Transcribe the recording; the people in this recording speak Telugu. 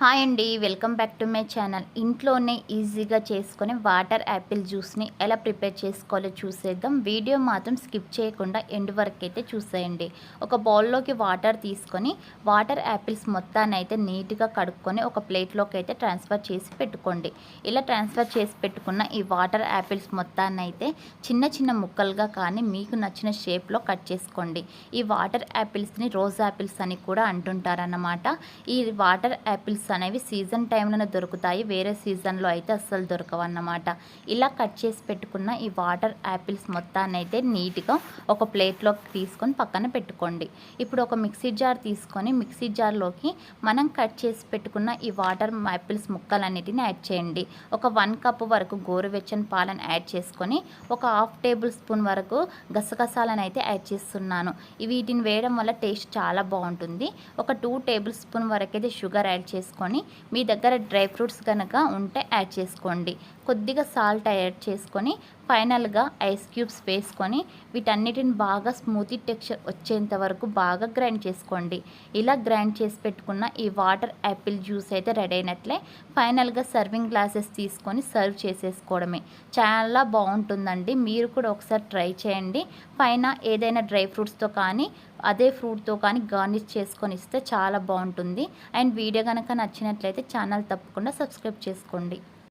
హాయ్ అండి welcome back to my channel. ఇంట్లోనే ఈజీగా చేసుకొని వాటర్ యాపిల్ జ్యూస్ని ఎలా ప్రిపేర్ చేసుకోవాలో చూసేద్దాం. వీడియో మాత్రం స్కిప్ చేయకుండా ఎండ్ వరకు అయితే చూసేయండి. ఒక బౌల్లోకి వాటర్ తీసుకొని వాటర్ యాపిల్స్ మొత్తాన్ని అయితే నీట్గా కడుక్కొని ఒక ప్లేట్లోకి అయితే ట్రాన్స్ఫర్ చేసి పెట్టుకోండి. ఇలా ట్రాన్స్ఫర్ చేసి పెట్టుకున్న ఈ వాటర్ యాపిల్స్ మొత్తాన్ని అయితే చిన్న చిన్న ముక్కలుగా కానీ మీకు నచ్చిన షేప్లో కట్ చేసుకోండి. ఈ వాటర్ యాపిల్స్ని రోజ్ యాపిల్స్ అని కూడా అంటుంటారన్నమాట. ఈ వాటర్ యాపిల్స్ అనేవి సీజన్ టైంలోనే దొరుకుతాయి. వేరే సీజన్లో అయితే అస్సలు దొరకవు అన్నమాట ఇలా కట్ చేసి పెట్టుకున్న ఈ వాటర్ యాపిల్స్ మొత్తాన్ని అయితే నీట్గా ఒక ప్లేట్లోకి తీసుకొని పక్కన పెట్టుకోండి. ఇప్పుడు ఒక మిక్సీ జార్ తీసుకొని మిక్సీ జార్లోకి మనం కట్ చేసి పెట్టుకున్న ఈ వాటర్ యాపిల్స్ ముక్కలన్నిటిని యాడ్ చేయండి. ఒక వన్ కప్ వరకు గోరువెచ్చని పాలను యాడ్ చేసుకొని ఒక హాఫ్ టేబుల్ స్పూన్ వరకు గసగసాలను అయితే యాడ్ చేస్తున్నాను. వీటిని వేయడం వల్ల టేస్ట్ చాలా బాగుంటుంది. ఒక టూ టేబుల్ స్పూన్ వరకు అయితే షుగర్ యాడ్ చేసుకొని మీ దగ్గర డ్రై ఫ్రూట్స్ కనుక ఉంటే యాడ్ చేసుకోండి. కొద్దిగా సాల్ట్ యాడ్ చేసుకొని ఫైనల్గా ఐస్ క్యూబ్స్ వేసుకొని వీటన్నిటిని బాగా స్మూతీ టెక్స్చర్ వచ్చేంత వరకు బాగా గ్రైండ్ చేసుకోండి. ఇలా గ్రైండ్ చేసి పెట్టుకున్న ఈ వాటర్ యాపిల్ జ్యూస్ అయితే రెడీ అయినట్లే ఫైనల్గా సర్వింగ్ గ్లాసెస్ తీసుకొని సర్వ్ చేసేసుకోవడమే. చాలా బాగుంటుందండి. మీరు కూడా ఒకసారి ట్రై చేయండి. పైన ఏదైనా డ్రై ఫ్రూట్స్తో కానీ అదే ఫ్రూట్తో కానీ గార్నిష్ చేసుకొని ఇస్తే చాలా బాగుంటుంది. అండ్ వీడియో కనుక నచ్చినట్లయితే ఛానల్ తప్పకుండా సబ్స్క్రైబ్ చేసుకోండి.